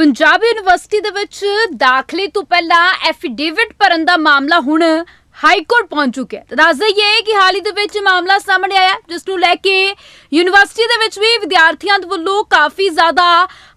Punjab university ਦੇ ਵਿੱਚ ਦਾਖਲੇ ਤੋਂ ਪਹਿਲਾਂ ਐਫੀਡੇਵਿਟ ਭਰਨ ਦਾ ਮਾਮਲਾ ਹੁਣ ਹਾਈ ਕੋਰਟ ਪਹੁੰਚ ਚੁੱਕਿਆ ਹੈ। ਤਾਂ ਦੱਸ ਦਈਏ ਕਿ ਹਾਲ ਹੀ ਦੇ ਵਿੱਚ ਮਾਮਲਾ ਸਾਹਮਣੇ ਆਇਆ, ਜਿਸ ਨੂੰ ਲੈ ਕੇ ਯੂਨੀਵਰਸਿਟੀ ਦੇ ਵਿੱਚ ਵੀ ਵਿਦਿਆਰਥੀਆਂ ਦੇ ਵੱਲੋਂ ਕਾਫੀ ਜ਼ਿਆਦਾ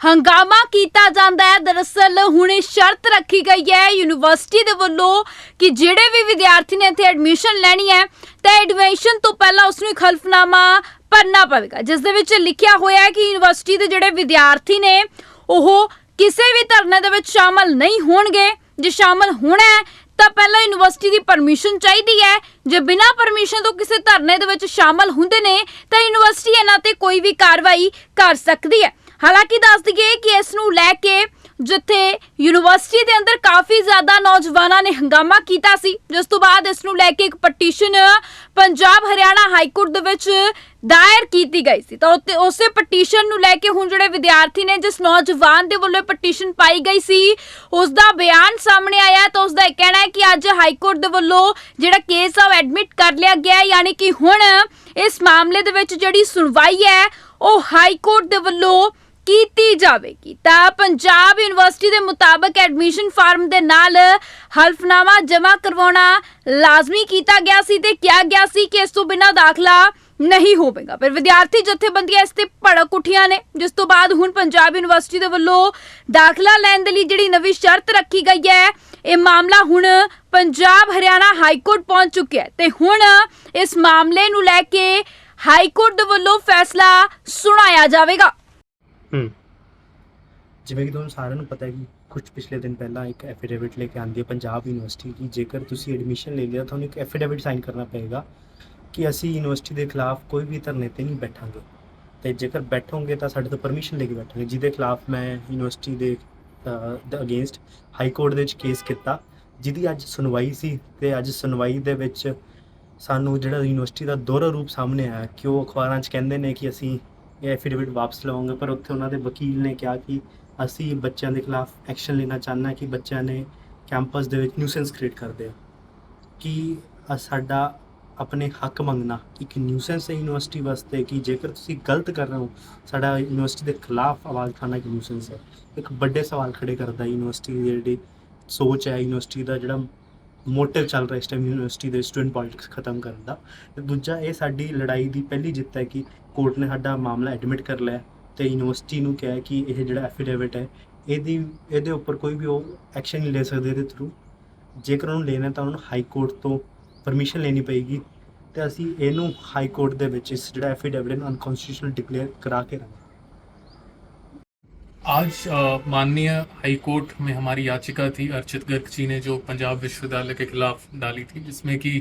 ਹੰਗਾਮਾ ਕੀਤਾ ਜਾਂਦਾ ਹੈ। ਦਰਅਸਲ ਹੁਣ ਇਹ ਸ਼ਰਤ ਰੱਖੀ ਗਈ ਹੈ ਯੂਨੀਵਰਸਿਟੀ ਦੇ ਵੱਲੋਂ ਕਿ ਜਿਹੜੇ ਵੀ ਵਿਦਿਆਰਥੀ ਨੇ ਇੱਥੇ ਐਡਮਿਸ਼ਨ ਲੈਣੀ ਹੈ, ਤਾਂ ਐਡਮਿਸ਼ਨ ਤੋਂ ਪਹਿਲਾਂ ਉਸ ਨੂੰ ਇੱਕ ਹਲਫਨਾਮਾ ਭਰਨਾ ਪਵੇਗਾ। ਜਿਸ ਦੇ ਵਿੱਚ ਲਿਖਿਆ ਹੋਇਆ ਹੈ ਕਿ ਯੂਨੀਵਰਸਿਟੀ ਦੇ ਜਿਹੜੇ ਵਿਦਿਆਰਥੀ ਨੇ, ਉਹ ਕਿਸੇ ਵੀ ਧਰਨੇ ਦੇ ਵਿੱਚ ਸ਼ਾਮਲ ਨਹੀਂ ਹੋਣਗੇ। ਜੇ ਸ਼ਾਮਲ ਹੋਣਾ ਹੈ, ਤਾਂ ਪਹਿਲਾਂ ਯੂਨੀਵਰਸਿਟੀ ਦੀ ਪਰਮਿਸ਼ਨ ਚਾਹੀਦੀ ਹੈ। ਜੇ ਬਿਨਾਂ ਪਰਮਿਸ਼ਨ ਤੋਂ ਕਿਸੇ ਧਰਨੇ ਦੇ ਵਿੱਚ ਸ਼ਾਮਲ ਹੁੰਦੇ ਨੇ, ਤਾਂ ਯੂਨੀਵਰਸਿਟੀ ਇਹਨਾਂ ਤੇ ਕੋਈ ਵੀ ਕਾਰਵਾਈ ਕਰ ਸਕਦੀ ਹੈ। ਹਾਲਾਂਕਿ ਦੱਸ ਦਈਏ ਕਿ ਇਸ ਨੂੰ ਲੈ ਕੇ ਜਿੱਥੇ ਯੂਨੀਵਰਸਿਟੀ ਦੇ ਅੰਦਰ ਕਾਫੀ ਜ਼ਿਆਦਾ ਨੌਜਵਾਨਾਂ ਨੇ ਹੰਗਾਮਾ ਕੀਤਾ ਸੀ। ਜਿਸ ਤੋਂ ਬਾਅਦ ਇਸ ਨੂੰ ਲੈ ਕੇ ਇੱਕ petition Punjab Haryana high court ਦੇ ਵਿੱਚ ਦਾਇਰ ਕੀਤੀ ਗਈ ਸੀ। ਤਾਂ ਉੱਤੇ ਉਸੇ ਪਟੀਸ਼ਨ ਨੂੰ ਲੈ ਕੇ ਹੁਣ ਜਿਹੜੇ ਵਿਦਿਆਰਥੀ ਨੇ, ਜਿਸ ਨੌਜਵਾਨ ਦੇ ਵੱਲੋਂ ਪਟੀਸ਼ਨ ਪਾਈ ਗਈ ਸੀ ਉਸ ਦਾ ਬਿਆਨ ਸਾਹਮਣੇ ਆਇਆ ਤਾਂ ਉਸ ਦਾ ਇਹ ਕਹਿਣਾ ਹੈ ਕਿ ਅੱਜ ਹਾਈ ਕੋਰਟ ਦੇ ਵੱਲੋਂ ਜਿਹੜਾ ਕੇਸ ਆ ਉਹ ਐਡਮਿਟ ਕਰ ਲਿਆ ਗਿਆ ਹੈ। ਯਾਨੀ ਕਿ ਹੁਣ ਇਸ ਮਾਮਲੇ ਦੇ ਵਿੱਚ ਜਿਹੜੀ ਸੁਣਵਾਈ ਹੈ, ਉਹ ਹਾਈ ਕੋਰਟ ਦੇ ਵੱਲੋਂ ਕੀਤੀ ਜਾਵੇਗੀ। ਤਾਂ ਪੰਜਾਬ ਯੂਨੀਵਰਸਿਟੀ ਦੇ ਮੁਤਾਬਕ ਐਡਮਿਸ਼ਨ ਫਾਰਮ ਦੇ ਨਾਲ ਹਲਫਨਾਮਾ ਜਮ੍ਹਾਂ ਕਰਵਾਉਣਾ ਲਾਜ਼ਮੀ ਕੀਤਾ ਗਿਆ ਸੀ ਤੇ ਕਿਹਾ ਗਿਆ ਸੀ ਕਿ ਇਸ ਤੋਂ ਬਿਨਾਂ ਦਾਖਲਾ ਨਹੀਂ ਹੋਵੇਗਾ। ਪਰ ਵਿਦਿਆਰਥੀ ਜਥੇਬੰਦੀਆਂ ਇਸ ਤੇ ਭੜਕ ਉੱਠੀਆਂ ਨੇ, ਜਿਸ ਤੋਂ ਬਾਅਦ ਹੁਣ ਪੰਜਾਬ ਯੂਨੀਵਰਸਿਟੀ ਦੇ ਵੱਲੋਂ ਦਾਖਲਾ ਲੈਣ ਦੇ ਲਈ ਜਿਹੜੀ ਨਵੀਂ ਸ਼ਰਤ ਰੱਖੀ ਗਈ ਹੈ, ਇਹ ਮਾਮਲਾ ਹੁਣ ਪੰਜਾਬ ਹਰਿਆਣਾ ਹਾਈ ਕੋਰਟ ਪਹੁੰਚ ਚੁੱਕਿਆ ਹੈ। ਤੇ ਹੁਣ ਇਸ ਮਾਮਲੇ ਨੂੰ ਲੈ ਕੇ ਹਾਈ ਕੋਰਟ ਦੇ ਵੱਲੋਂ ਫੈਸਲਾ ਸੁਣਾਇਆ ਜਾਵੇਗਾ। ਹੂੰ। ਜਿਵੇਂ ਕਿ ਤੁਹਾਨੂੰ ਸਾਰਿਆਂ ਨੂੰ ਪਤਾ ਹੈ ਕਿ ਕੁਝ ਪਿਛਲੇ ਦਿਨ ਪਹਿਲਾਂ ਇੱਕ ਐਫੀਡੇਵਿਟ ਲੈ ਕੇ ਆਂਦੀ ਹੈ ਪੰਜਾਬ ਯੂਨੀਵਰਸਿਟੀ ਕਿ ਜੇਕਰ ਤੁਸੀਂ ਐਡਮਿਸ਼ਨ ਲੈ ਲਿਆ, ਤੁਹਾਨੂੰ ਇੱਕ ਐਫੀਡੇਵਿਟ ਸਾਈਨ ਕਰਨਾ ਪਏਗਾ ਕਿ ਅਸੀਂ ਯੂਨੀਵਰਸਿਟੀ ਦੇ ਖਿਲਾਫ ਕੋਈ ਵੀ ਧਰਨੇ ਤੇ ਨਹੀਂ ਬੈਠਾਂਗੇ। ਤੇ ਜੇਕਰ ਬੈਠੋਗੇ ਤਾਂ ਸਾਡੇ ਤੋਂ ਪਰਮਿਸ਼ਨ ਲੈ ਕੇ ਬੈਠਾਂਗੇ, ਜਿਹਦੇ ਖਿਲਾਫ ਮੈਂ ਯੂਨੀਵਰਸਿਟੀ ਦੇ ਦੇ ਅਗੇਂਸਟ ਹਾਈ ਕੋਰਟ ਦੇ ਵਿੱਚ ਕੇਸ ਕੀਤਾ, ਜਿਹਦੀ ਅੱਜ ਸੁਣਵਾਈ ਸੀ ਤੇ ਅੱਜ ਸੁਣਵਾਈ ਦੇ ਵਿੱਚ ਸਾਨੂੰ ਜਿਹੜਾ ਯੂਨੀਵਰਸਿਟੀ ਦਾ ਦੋਹਰਾ ਰੂਪ ਸਾਹਮਣੇ ਆਇਆ ਕਿ ਉਹ ਅਖਬਾਰਾਂ 'ਚ ਕਹਿੰਦੇ ਨੇ ਕਿ ਅਸੀਂ ਇਹ ਐਫੀਡੇਵਿਟ ਵਾਪਸ ਲਵਾਂਗੇ, ਪਰ ਉੱਥੇ ਉਹਨਾਂ ਦੇ ਵਕੀਲ ਨੇ ਕਿਹਾ ਕਿ ਅਸੀਂ ਬੱਚਿਆਂ ਦੇ ਖਿਲਾਫ ਐਕਸ਼ਨ ਲੈਣਾ ਚਾਹੁੰਦਾ ਕਿ ਬੱਚਿਆਂ ਨੇ ਕੈਂਪਸ ਦੇ ਵਿੱਚ ਨਿਊਸੈਂਸ ਕ੍ਰੀਏਟ ਕਰਦੇ ਆ ਕਿ ਸਾਡਾ ਆਪਣੇ ਹੱਕ ਮੰਗਣਾ ਇੱਕ ਨਿਊਸੈਂਸ ਹੈ ਯੂਨੀਵਰਸਿਟੀ ਵਾਸਤੇ, ਕਿ ਜੇਕਰ ਤੁਸੀਂ ਗਲਤ ਕਰ ਰਹੇ ਹੋ, ਸਾਡਾ ਯੂਨੀਵਰਸਿਟੀ ਦੇ ਖਿਲਾਫ ਆਵਾਜ਼ ਉਠਾਉਣਾ ਇੱਕ ਨਿਊਸੈਂਸ ਹੈ। ਇੱਕ ਵੱਡੇ ਸਵਾਲ ਖੜੇ ਕਰਦਾ ਯੂਨੀਵਰਸਿਟੀ ਦੀ ਜਿਹੜੀ ਸੋਚ ਹੈ ਯੂਨੀਵਰਸਿਟੀ ਦਾ ਜਿਹੜਾ ਮੋਟਿਵ ਚੱਲ ਰਿਹਾ ਇਸ ਟਾਈਮ ਯੂਨੀਵਰਸਿਟੀ ਦੇ ਸਟੂਡੈਂਟ ਪੋਲਿਟਿਕਸ ਖਤਮ ਕਰਨ ਦਾ। ਤੇ ਦੂਜਾ ਇਹ ਸਾਡੀ ਲੜਾਈ ਦੀ ਪਹਿਲੀ ਜਿੱਤ ਹੈ ਕਿ ਕੋਰਟ ਨੇ ਸਾਡਾ ਮਾਮਲਾ ਐਡਮਿਟ ਕਰ ਲਿਆ ਤੇ ਯੂਨੀਵਰਸਿਟੀ ਨੂੰ ਕਿਹਾ ਕਿ ਇਹ ਜਿਹੜਾ ਐਫੀਡੇਵਿਟ ਹੈ, ਇਹਦੀ, ਇਹਦੇ ਉੱਪਰ ਕੋਈ ਵੀ ਉਹ ਐਕਸ਼ਨ ਨਹੀਂ ਲੈ ਸਕਦੇ ਇਹਦੇ ਥਰੂ ਜੇਕਰ ਉਹਨੂੰ ਲੈਣਾ ਤਾਂ ਉਹਨੂੰ ਹਾਈ ਕੋਰਟ ਤੋਂ ਪਰਮਿਸ਼ਨ ਲੈਣੀ ਪਏਗੀ ਤੇ ਅਸੀਂ ਇਹਨੂੰ ਹਾਈ ਕੋਰਟ ਦੇ ਵਿੱਚ ਇਸ ਜਿਹੜਾ ਐਫੀਡੇਵਿਟ ਨੂੰ ਅਨਕਨਸਟੀਟਿਊਸ਼ਨਲ ਡਿਕਲੇਅਰ ਕਰਾ ਕੇ ਰਹਾਂਗੇ आज माननीय हाई कोर्ट में हमारी याचिका थी अर्चित गर्ग जी ने, जो पंजाब विश्वविद्यालय के खिलाफ डाली थी, जिसमें कि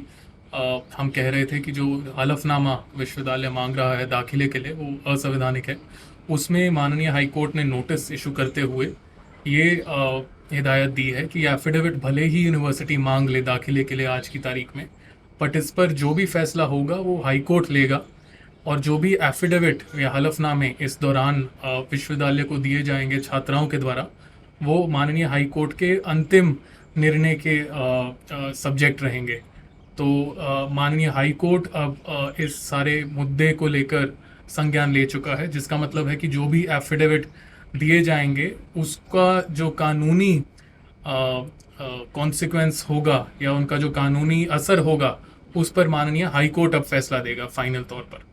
हम कह रहे थे कि जो हलफनामा विश्वविद्यालय मांग रहा है दाखिले के लिए, वो असंवैधानिक है। उसमें माननीय हाई कोर्ट ने नोटिस इशू करते हुए ये हिदायत दी है कि एफिडेविट भले ही यूनिवर्सिटी मांग ले दाखिले के लिए आज की तारीख में, बट इस पर जो भी फैसला होगा वो हाई कोर्ट लेगा। और जो भी एफिडेविट या हलफनामे इस दौरान विश्वविद्यालय को दिए जाएँगे छात्राओं के द्वारा, वो माननीय हाई कोर्ट के अंतिम निर्णय के सब्जेक्ट रहेंगे। तो माननीय हाई कोर्ट अब इस सारे मुद्दे को लेकर संज्ञान ले चुका है, जिसका मतलब है कि जो भी एफिडेविट दिए जाएँगे, उसका जो कानूनी कॉन्सिक्वेंस होगा या उनका जो कानूनी असर होगा, उस पर माननीय हाई कोर्ट अब फैसला देगा फाइनल तौर पर।